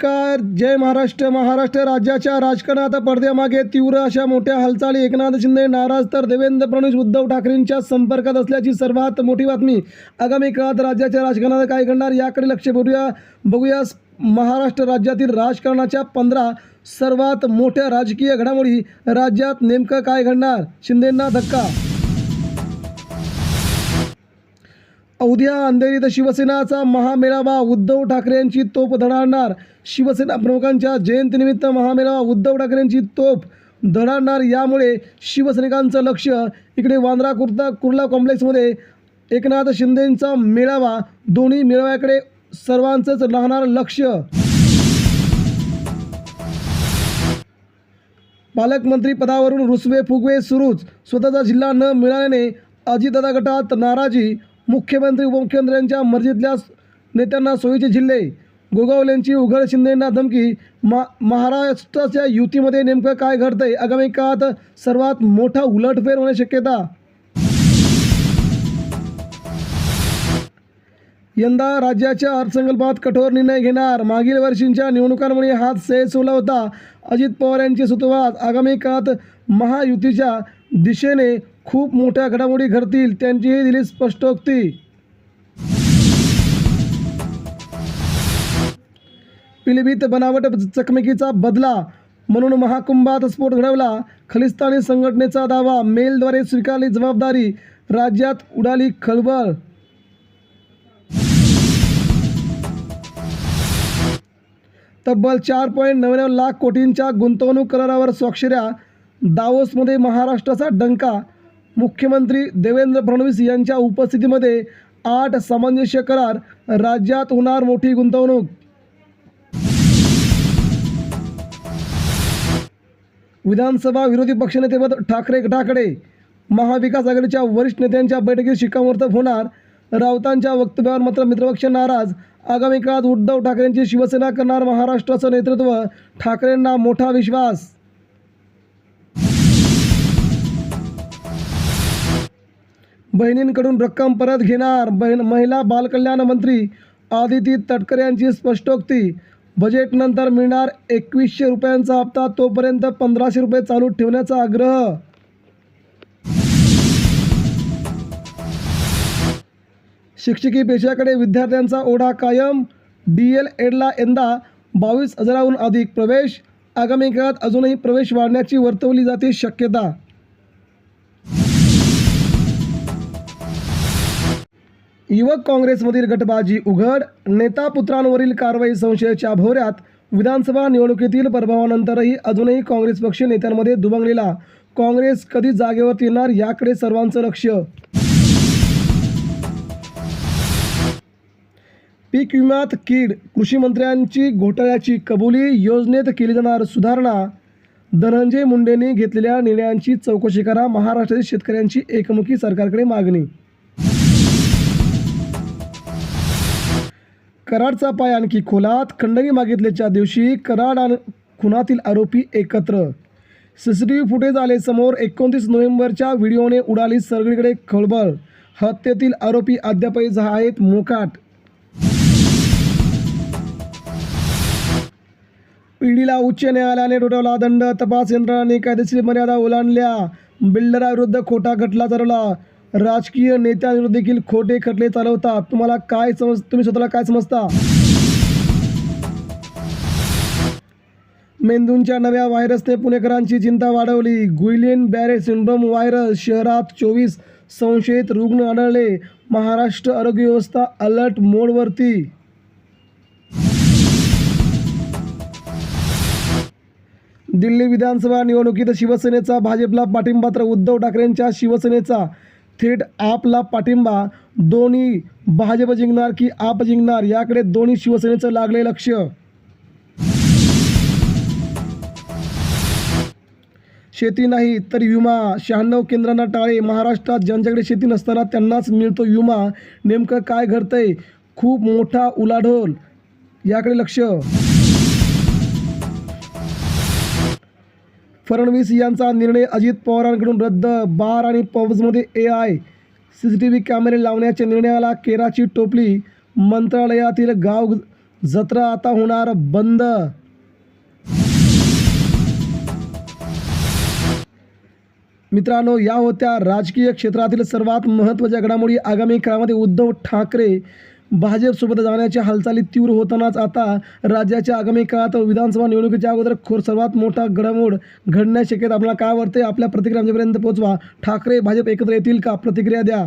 नमस्कार. जय महाराष्ट्र. महाराष्ट्र राज्याच्या राजकारणात पडद्यामागे तीव्र अशा मोठ्या हालचाली. एकनाथ शिंदे नाराज तर देवेंद्र फडणवीस उद्धव ठाकरेंच्या संपर्कात असल्याची सर्वात मोठी बातमी. आगामी काळात राज्याच्या राजकारणात काय घडणार याकडे लक्ष बघूया बघूया महाराष्ट्र राज्यातील राजकारणाच्या पंधरा सर्वात मोठ्या राजकीय घडामोडी. राज्यात नेमकं काय घडणार? शिंदेंना धक्का उद्या अंधेरीत शिवसेनाचा महामेळावा उद्धव ठाकरेंची तोप धडाडणार. शिवसेना प्रमुखांच्या जयंतीनिमित्त महामेळावा उद्धव ठाकरेंची तोप धडाडणार. यामुळे शिवसैनिकांचं लक्ष इकडे वांद्रा कुर्ता कुर्ला कॉम्प्लेक्समध्ये. एकनाथ शिंदेंचा मेळावा दोन्ही मेळाव्याकडे सर्वांचंच राहणार लक्ष. पालकमंत्री पदावरून रुसवे फुगवे सुरूच. स्वतःचा जिल्हा न मिळाल्याने अजितदादा गटात नाराजी मुख्यमंत्री उपमुख्यमंत्र्यांच्या मर्जीतल्या नेत्यांना सोयीचे जिल्हे गोगावलेंची उघड शिंदेंना धमकी मा महाराष्ट्राच्या युतीमध्ये नेमकं काय घडतंय? आगामी काळात सर्वात मोठा उलटफेर होण्याची शक्यता? यंदा राज्याच्या अर्थसंकल्पात कठोर निर्णय घेणार. मागील वर्षींच्या निवडणुकांमुळे हात सेसवला होता. अजित पवार यांची सुतवाद आगामी काळात महायुतीच्या दिशेने खूप मोठ्या घडामोडी घडतील त्यांचीही दिली स्पष्टोक्ती पिलीभीत बनावट चकमकीचा बदला म्हणून महाकुंभात स्फोट घडवला. खलिस्तानी संघटनेचा दावा मेलद्वारे स्वीकारली जबाबदारी राज्यात उडाली खळबळ. तब्बल चार पॉईंट नव्याण्णव लाख कोटींच्या गुंतवणूक करारावर स्वाक्षऱ्या दावोसमध्ये महाराष्ट्राचा डंका. मुख्यमंत्री देवेंद्र फडणवीस यांच्या उपस्थितीमध्ये आठ सामंजस्य करार राज्यात होणार मोठी गुंतवणूक. विधानसभा विरोधी पक्षनेतेपद ठाकरे गटाकडे महाविकास आघाडीच्या वरिष्ठ नेत्यांच्या बैठकीत शिक्कामोर्तब होणार. राऊतांच्या वक्तव्यावर मात्र मित्रपक्ष नाराज. आगामी काळात उद्धव ठाकरेंची शिवसेना करणार महाराष्ट्राचं नेतृत्व. ठाकरेंना मोठा विश्वास. बहिणींकडून रक्कम परत घेणार. बहीण महिला बालकल्याण मंत्री आदिती तटकरे यांची स्पष्टोक्ती. बजेटनंतर मिळणार एकवीसशे रुपयांचा हप्ता. तोपर्यंत पंधराशे रुपये चालू ठेवण्याचा आग्रह. शिक्षकी पेशाकडे विद्यार्थ्यांचा ओढा कायम. डी एल एडला यंदा बावीस हजाराहून अधिक प्रवेश. आगामी काळात अजूनही प्रवेश वाढण्याची वर्तवली जाते शक्यता. युवक काँग्रेसमधील गटबाजी उघड नेता पुत्रांवरील कारवाई संशयाच्या भोवऱ्यात विधानसभा निवडणुकीतील प्रभावानंतरही अजूनही काँग्रेस पक्ष नेत्यांमध्ये दुबंगलेला. काँग्रेस कधी जागेवर येणार याकडे सर्वांचं लक्ष. पीक विम्यात कीड कृषी मंत्र्यांची घोटाळ्याची कबुली योजनेत केली जाणार सुधारणा. धनंजय मुंडेंनी घेतलेल्या निर्णयांची चौकशी करा महाराष्ट्रातील शेतकऱ्यांची एकमुखी सरकारकडे मागणी. कराडचा पाय आणखी खोलात. खंडणी मागितल्याच्या दिवशी कराड आणि खुनातील आरोपी एकत्र. C C T V footage आले समोर एकोणतीस नोव्हेंबरच्या व्हिडिओने उडाली सगळीकडे खळबळ. हत्येतील आरोपी अद्यापही जा आहेत मोकाट. ईडीला उच्च न्यायालयाने ठोठावला दंड. तपास यंत्रणांनी कायदेशीर मर्यादा ओलांडल्या. बिल्डराविरुद्ध खोटा खटला चालवला राजकीय नेत्यांविरुद्ध देखील खोटे खटले चालवतात. तुम्हाला काय समज तुम्ही स्वतःला काय समजता? मेंदूंच्या नव्या व्हायरसने पुणेकरांची चिंता वाढवली. गुइलेन बॅरे सिंड्रोम व्हायरस शहरात चोवीस संशयित रुग्ण आढळले. महाराष्ट्र आरोग्य व्यवस्था अलर्ट मोडवरती दिल्ली विधानसभा निवडणुकीत शिवसेनेचा भाजपला पाठिंबा तर उद्धव ठाकरेंच्या शिवसेनेचा. थेट आपला पाठिंबा दोन्ही भाजप जिंकणार की आप जिंकणार याकडे दोन्ही शिवसेनेचं लागले लक्ष. शेती नाही तर विमा. शहाण्णव केंद्रांना टाळे. महाराष्ट्रात ज्यांच्याकडे शेती नसताना त्यांनाच मिळतो विमा. नेमकं काय घडतंय? खूप मोठा उलाढोल. याकडे लक्ष. फडणवीस यांचा निर्णय अजित पवारांकडून रद्द बार आणि पब्जमध्ये A I C C T V कॅमेरे लावण्याच्या निर्णयाला केराची टोपली मंत्रालयातील गाव जत्रा आता होणार बंद. मित्रांनो या होत्या राजकीय क्षेत्रातील सर्वात महत्त्वाच्या घडामोडी. आगामी काळामध्ये उद्धव ठाकरे भाजपसोबत जाण्याच्या हालचाली तीव्र होतानाच आता राज्याच्या आगामी काळात विधानसभा निवडणुकीच्या अगोदर खोर सर्वात मोठा घडामोड घडण्याची शक्यता आपल्याला काय वाटते आपल्या प्रतिक्रिया आमच्यापर्यंत पोहोचवा. ठाकरे भाजप एकत्र येतील का? प्रतिक्रिया द्या.